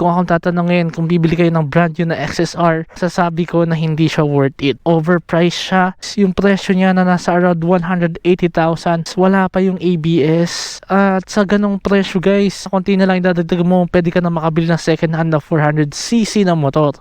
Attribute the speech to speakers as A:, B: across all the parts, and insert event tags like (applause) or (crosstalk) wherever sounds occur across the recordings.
A: kung akong tatanungin kung bibili kayo ng brand new na XSR, sasabi ko na hindi siya worth it. Overpriced siya. Yung presyo niya na nasa around 180,000. Wala pa yung ABS. At sa ganong presyo guys, konti na lang dadagdag mo, pwede ka na makabili ng second hand na 400cc na motor.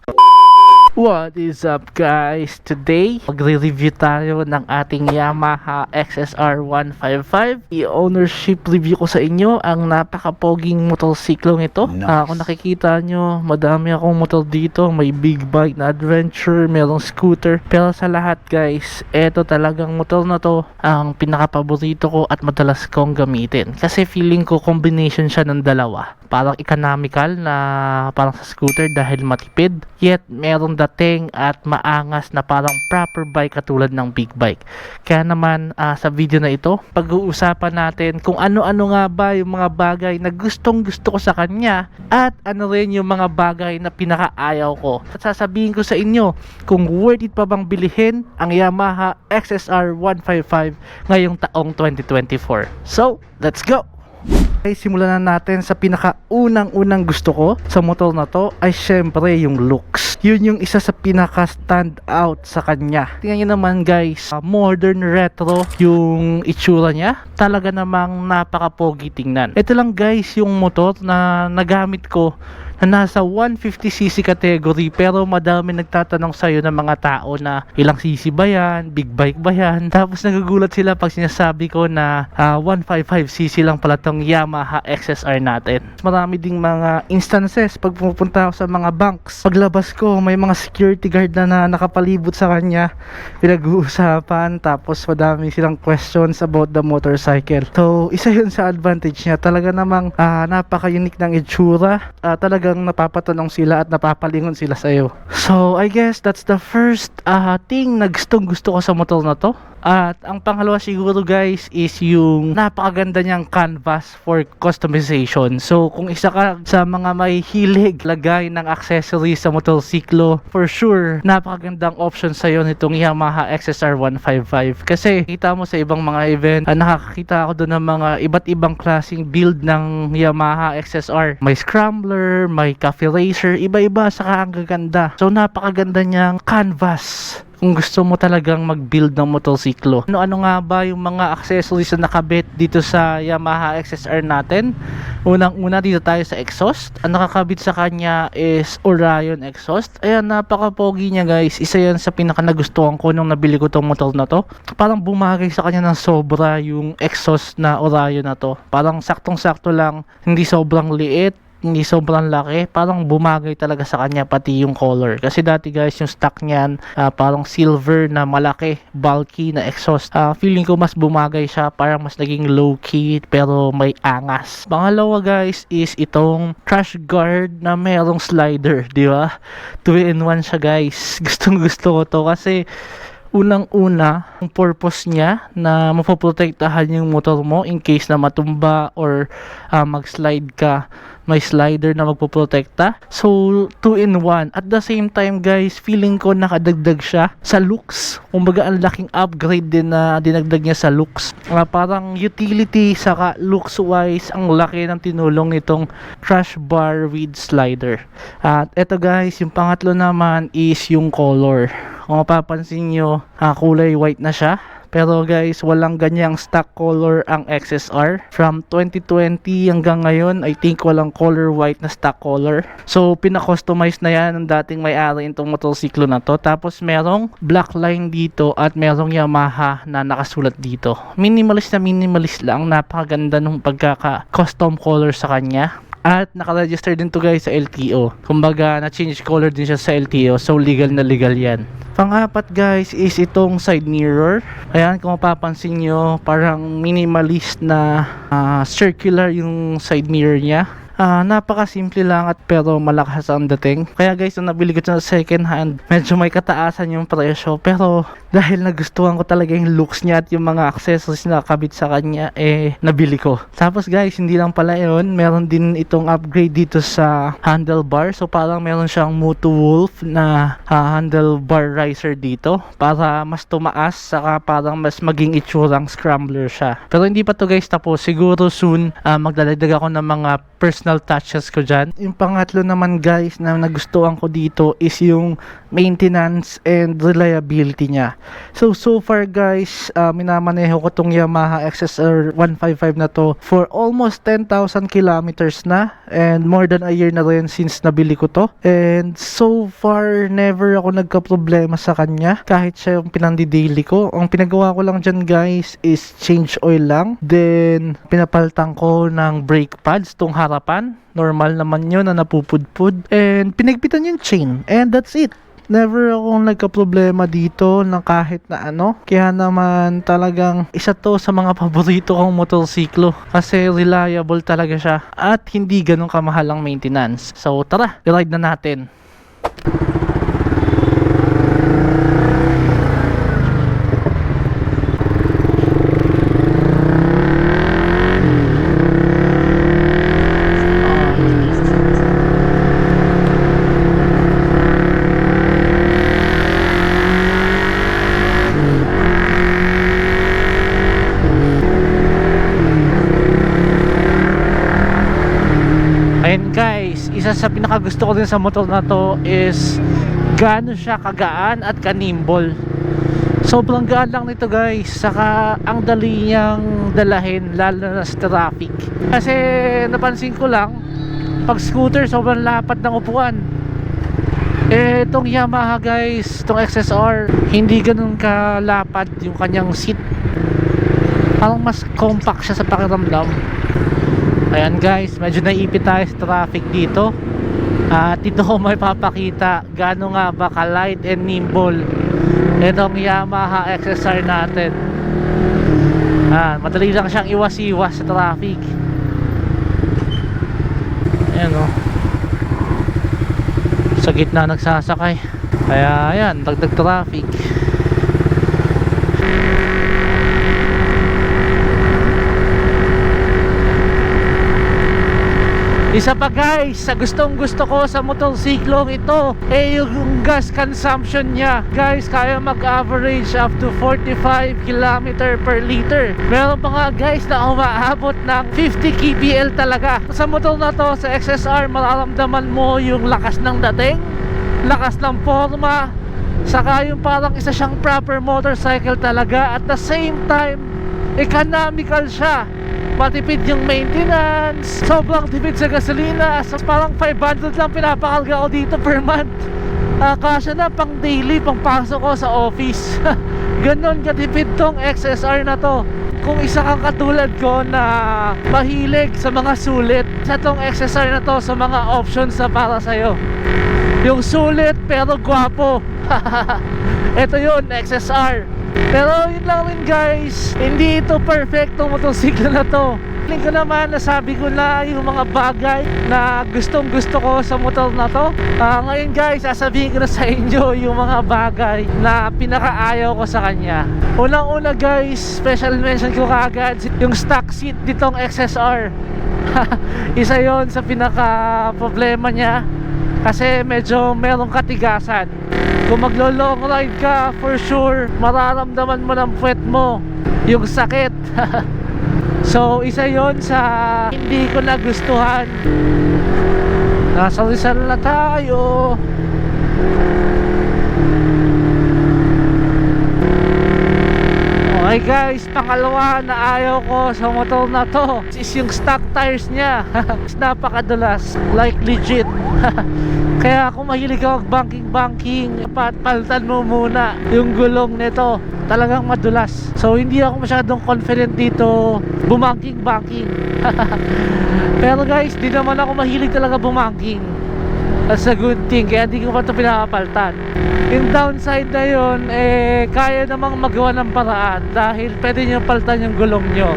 A: What is up guys? Today, magre-review tayo ng ating Yamaha XSR 155. I-ownership review ko sa inyo ang napaka-poging motorsiklong ito.
B: Nice.
A: Ah, kung nakikita nyo, madami akong motor dito. May big bike na adventure, merong scooter. Pero sa lahat guys, eto talagang motor na to ang pinaka-paborito ko at madalas kong gamitin. Kasi feeling ko combination siya ng dalawa. Parang economical na parang sa scooter dahil matipid. Yet, meron dating at maangas na parang proper bike katulad ng big bike. Kaya naman ah, sa video na ito, pag-uusapan natin kung ano-ano nga ba yung mga bagay na gustong gusto ko sa kanya at ano rin yung mga bagay na pinakaayaw ko. At sasabihin ko sa inyo kung worth it pa bang bilihin ang Yamaha XSR 155 ngayong taong 2024. So, let's go! Okay, simulan na natin sa pinaka-unang-unang gusto ko sa motor na to ay syempre yung looks. Yun yung isa sa pinaka-stand out sa kanya. Tingnan nyo naman guys, ah, modern retro yung itsura niya. Talaga namang napaka-pogi tingnan. Ito lang guys yung motor na nagamit ko na nasa 150cc category pero madami nagtatanong sa'yo ng mga tao na ilang cc ba yan, big bike ba yan (laughs) tapos nagugulat sila pag sinasabi ko na ah, 155cc lang pala tong Yamaha XSR natin. Marami ding mga instances pag pupunta ako sa mga banks. Paglabas ko may mga security guard na, na nakapalibot sa kanya. Pinag-uusapan tapos madami silang questions about the motorcycle. So isa yun sa advantage niya. Talaga namang ah, napaka-unique ng itsura. Ah, talagang napapatanong sila at napapalingon sila sa'yo. So I guess that's the first ah, thing na gustong gusto ko sa motor na to at ang pangalawa siguro guys is yung napakaganda niyang canvas for customization. So kung isa ka sa mga may hilig lagay ng accessories sa motorsiklo, for sure napakagandang option sa iyo nitong Yamaha XSR 155. Kasi kita mo sa ibang mga event, ah, nakakita ako doon ng mga iba't ibang klaseng build ng Yamaha XSR. May scrambler, may cafe racer, iba-iba saka ang gaganda. So napakaganda niyang canvas kung gusto mo talagang mag-build ng motorsiklo. Ano-ano nga ba yung mga accessories na nakabit dito sa Yamaha XSR natin? Unang-una dito tayo sa exhaust. Ang nakakabit sa kanya is Orion exhaust. Ayan, napaka-pogi niya guys. Isa yan sa pinaka nagustuhan ko nung nabili ko tong motor na to. Parang bumagay sa kanya ng sobra yung exhaust na Orion na to. Parang saktong-sakto lang, hindi sobrang liit hindi sobrang laki. Parang bumagay talaga sa kanya pati yung color. Kasi dati guys yung stock niyan ah, parang silver na malaki bulky na exhaust. Ah, feeling ko mas bumagay siya parang mas naging low key pero may angas. Pangalawa guys is itong crash guard na merong slider di ba? 2 in 1 siya guys. (laughs) Gustong gusto ko to kasi unang-una, ang purpose niya na mapoprotektahan yung motor mo in case na matumba or ah, mag-slide ka, may slider na magpoprotekta. So, 2 in 1. At the same time, guys, feeling ko nakadagdag siya sa looks. Kumbaga, ang laking upgrade din na dinagdag niya sa looks. Ah, parang utility saka looks-wise, ang laki ng tinulong nitong crash bar with slider. At eto guys, yung pangatlo naman is yung color. Kung mapapansin nyo, ah, kulay white na siya. Pero guys, walang ganyang stock color ang XSR. From 2020 hanggang ngayon, I think walang color white na stock color. So, pina-customize na yan ng dating may-ari itong motorsiklo na to. Tapos, merong black line dito at merong Yamaha na nakasulat dito. Minimalist na minimalist lang. Napakaganda nung pagkaka-custom color sa kanya. At nakaregister din to guys sa LTO. Kumbaga, na-change color din siya sa LTO. So, legal na legal yan. Pangapat guys is itong side mirror. Ayan, kung mapapansin nyo, parang minimalist na ah, circular yung side mirror niya. Ah, napaka-simple lang at pero malakas ang dating. Kaya guys, nung nabili ko sa second hand, medyo may kataasan yung presyo. Pero dahil nagustuhan ko talaga yung looks niya at yung mga accessories na kabit sa kanya eh nabili ko. Tapos guys, hindi lang pala yun, meron din itong upgrade dito sa handlebar. So parang meron siyang Moto Wolf na ah, handlebar riser dito para mas tumaas saka parang mas maging itsurang scrambler siya. Pero hindi pa to guys tapos. Siguro soon ah, magdadagdag ako ng mga personal touches ko dyan. Yung pangatlo naman guys na nagustuhan ko dito is yung maintenance and reliability niya. So, so far guys, uh, minamaneho ko tong Yamaha XSR 155 na to for almost 10,000 kilometers na and more than a year na rin since nabili ko to. And so far, never ako nagka-problema sa kanya kahit siya yung pinandi-daily ko. Ang pinagawa ko lang dyan guys is change oil lang. Then, pinapaltan ko ng brake pads tong harapan. Normal naman yun na napupudpud. And pinagpitan yung chain. And that's it never akong nagka-problema dito ng kahit na ano. Kaya naman talagang isa to sa mga paborito kong motorsiklo kasi reliable talaga siya at hindi ganun kamahal ang maintenance. So tara, i-ride na natin. Ayun guys, isa sa pinakagusto ko din sa motor na to is gaano siya kagaan at kanimble. Sobrang gaan lang nito guys, saka ang dali niyang dalahin lalo na sa traffic. Kasi napansin ko lang, pag scooter sobrang lapat ng upuan. Eh, itong Yamaha guys, itong XSR, hindi ganun kalapad yung kanyang seat. Parang mas compact siya sa pakiramdam. Ayan guys, medyo naipit tayo sa traffic dito. At dito ko may papakita gaano nga ba ka-light and nimble itong Yamaha XSR natin. Ah, madali lang siyang iwas-iwas sa traffic. Ayan o. Sa gitna nagsasakay. Kaya ayan, dagdag traffic. Isa pa guys, sa gustong gusto ko sa motorsiklong ito, eh yung gas consumption niya. Guys, kaya mag-average up to 45 km per liter. Meron pa nga guys na umaabot ng 50 kbl talaga. Sa motor na to, sa XSR, mararamdaman mo yung lakas ng dating, lakas ng forma, saka yung parang isa siyang proper motorcycle talaga. At the same time, economical siya matipid yung maintenance. Sobrang tipid sa gasolina. So parang 500 lang pinapakalga ko dito per month. Uh, kasya na pang daily pang pasok ko sa office. (laughs) Ganon katipid tong XSR na to. Kung isa kang katulad ko na mahilig sa mga sulit sa tong XSR na to sa mga options na para sa'yo. Yung sulit pero gwapo. (laughs) Ito yun XSR pero yun lang rin guys. Hindi ito perfecto motosiklo na to. Feeling ko naman nasabi ko na yung mga bagay na gustong gusto ko sa motor na to. Uh, Ngayon guys sasabihin ko na sa inyo yung mga bagay na pinakaayaw ko sa kanya. Unang una guys special mention ko kagad yung stock seat ditong XSR (laughs) Isa yon sa pinaka problema niya kasi medyo merong katigasan. Kung maglo long ride ka for sure mararamdaman mo ng puwet mo yung sakit. (laughs) So isa yon sa hindi ko nagustuhan. Nasa Rizal na tayo Okay guys, pangalawa na ayaw ko sa motor na to. Is yung stock tires niya. (laughs) Napakadulas, like legit. (laughs) Kaya kung mahilig ka banking banking palitan mo muna yung gulong nito. Talagang madulas. So hindi ako masyadong confident dito bumangking banking (laughs) pero guys di naman ako mahilig talaga bumangking that's a good thing kaya di ko pa ito pinapapaltan yung downside na yun eh kaya namang magawa ng paraan dahil pwede nyo paltan yung gulong nyo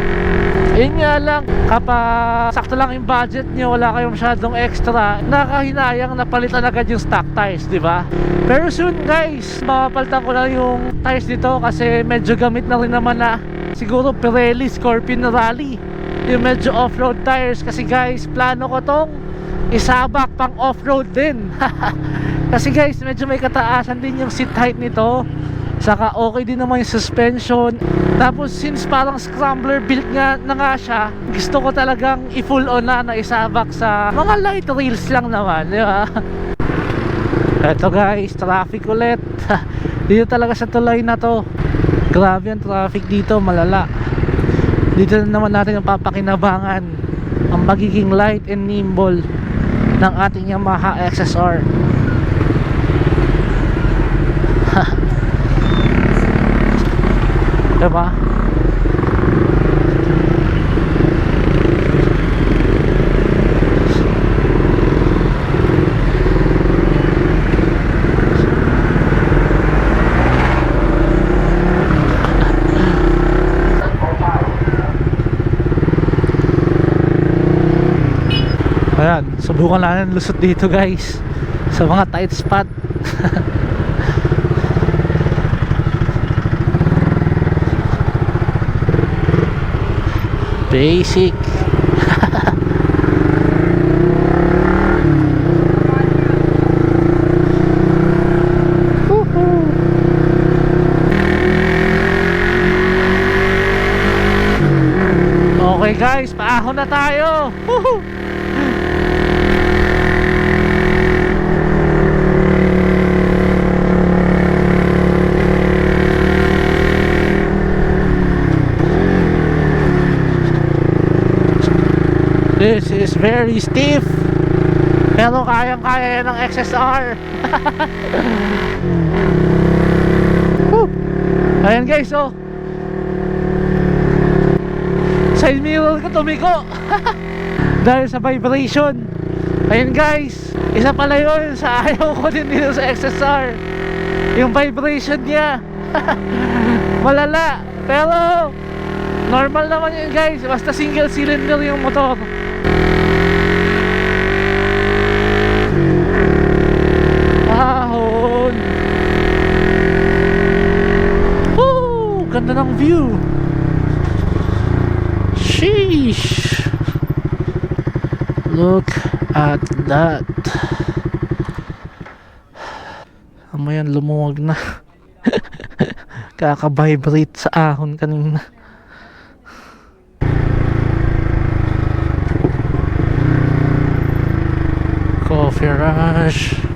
A: Ayun nga lang, kapag sakto lang yung budget nyo, wala kayong masyadong extra, nakahinayang na palitan agad yung stock tires, di ba? Pero soon guys, mapapalitan ko na yung tires dito kasi medyo gamit na rin naman na siguro Pirelli Scorpion Rally. Yung medyo off-road tires kasi guys, plano ko tong isabak pang off-road din. (laughs) kasi guys, medyo may kataasan din yung seat height nito. Saka okay din naman yung suspension. Tapos since parang scrambler built nga na nga siya, gusto ko talagang i-full on na na isabak sa mga light rails lang naman, di ba? (laughs) Eto guys, traffic ulit. (laughs) dito talaga sa tulay na to. Grabe ang traffic dito, malala. Dito na naman natin ang papakinabangan ang magiging light and nimble ng ating Yamaha XSR. (laughs) diba? Ayan, subukan natin lusot dito guys. Sa mga tight spot. (laughs) Basic. (laughs) Okay guys, paahon na tayo This is very stiff. Pero kayang-kaya yan ng XSR! (laughs) Ayan guys oh. Side mirror ko tumiko Dahil sa vibration. Ayan guys Isa pala yun sa (laughs) ayaw ko din dito sa XSR Yung vibration niya. (laughs) Malala. Pero Normal naman yun guys. Basta single cylinder yung motor Ahon. Woo! Ganda ng view. Sheesh. Look at that. Amayan lumuwag na. (laughs) Kaka-vibrate sa ahon kanina Coffee rush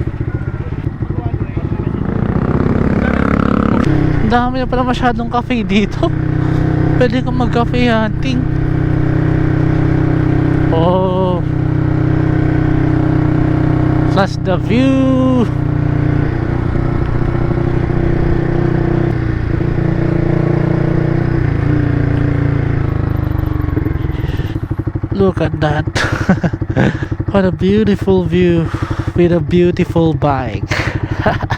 A: dami na pala masyadong cafe dito. (laughs) Pwede kang mag-cafe hunting. Oh. Plus the view Look at that. (laughs) What a beautiful view With a beautiful bike (laughs)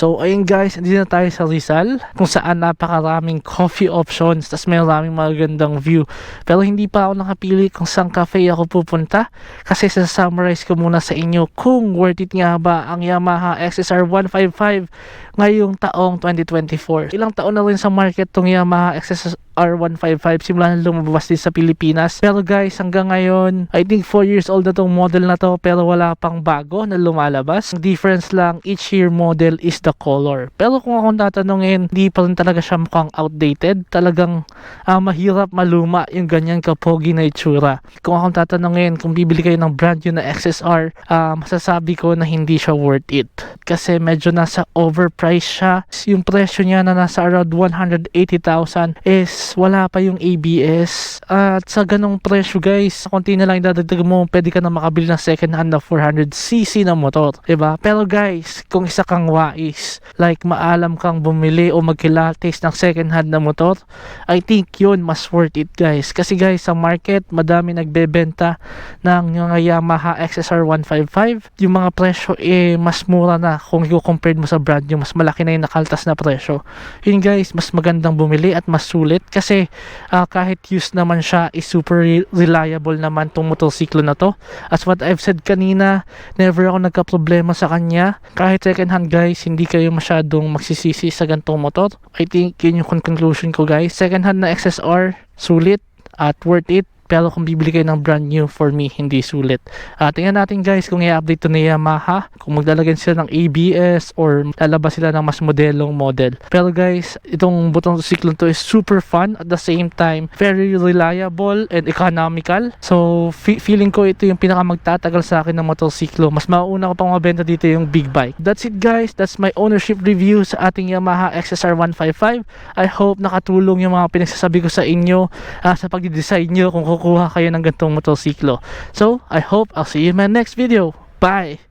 A: So ayun guys, hindi na tayo sa Rizal kung saan napakaraming coffee options tas may maraming magagandang view. Pero hindi pa ako nakapili kung saan cafe ako pupunta kasi sa summarize ko muna sa inyo kung worth it nga ba ang Yamaha XSR 155 ngayong taong 2024. Ilang taon na rin sa market tong Yamaha XSR R155 simula na lumabas din sa Pilipinas pero guys hanggang ngayon I think 4 years old na tong model na to pero wala pang bago na lumalabas ang difference lang each year model is the color. Pero kung akong tatanungin di pa rin talaga siya mukhang outdated. Talagang ah, mahirap maluma yung ganyan kapogi na itsura. Kung akong tatanungin kung bibili kayo ng brand new na XSR ah, masasabi ko na hindi siya worth it. Kasi medyo nasa overpriced siya. Yung presyo niya na nasa around 180,000 is wala pa yung ABS at sa ganong presyo guys konti na lang idadagdag mo. Pwede ka na makabili ng second hand na 400cc na motor ba pero guys kung isa kang wais guys, like maalam kang bumili o magkilates ng second hand na motor, I think yun mas worth it guys. Kasi guys, sa market, madami nagbebenta ng mga Yamaha XSR 155. Yung mga presyo eh mas mura na kung i-compare mo sa brand new, mas malaki na yung nakaltas na presyo. Yun guys, mas magandang bumili at mas sulit kasi ah, kahit used naman siya is super re- reliable naman tong motorsiklo na to. As what I've said kanina, never ako nagka-problema sa kanya. Kahit second hand guys, hindi kayo masyadong magsisisi sa gantong motor. I think yun yung con- conclusion ko guys. Second hand na XSR, sulit at worth it. Pero kung bibili kayo ng brand new, for me, hindi sulit. Ah, tingnan natin guys kung i-update to ni Yamaha. Kung maglalagyan sila ng ABS or lalabas sila ng mas modelong model. Pero guys, itong butong cyclone to is super fun at the same time, very reliable and economical. So, fe- feeling ko ito yung pinaka magtatagal sa akin ng motorsiklo. Mas mauna ko pang mabenta dito yung big bike. That's it guys. That's my ownership review sa ating Yamaha XSR 155. I hope nakatulong yung mga pinagsasabi ko sa inyo ah, sa pagdi-decide nyo kung kukuha kayo ng gantong motorsiklo. So, I hope I'll see you in my next video. Bye!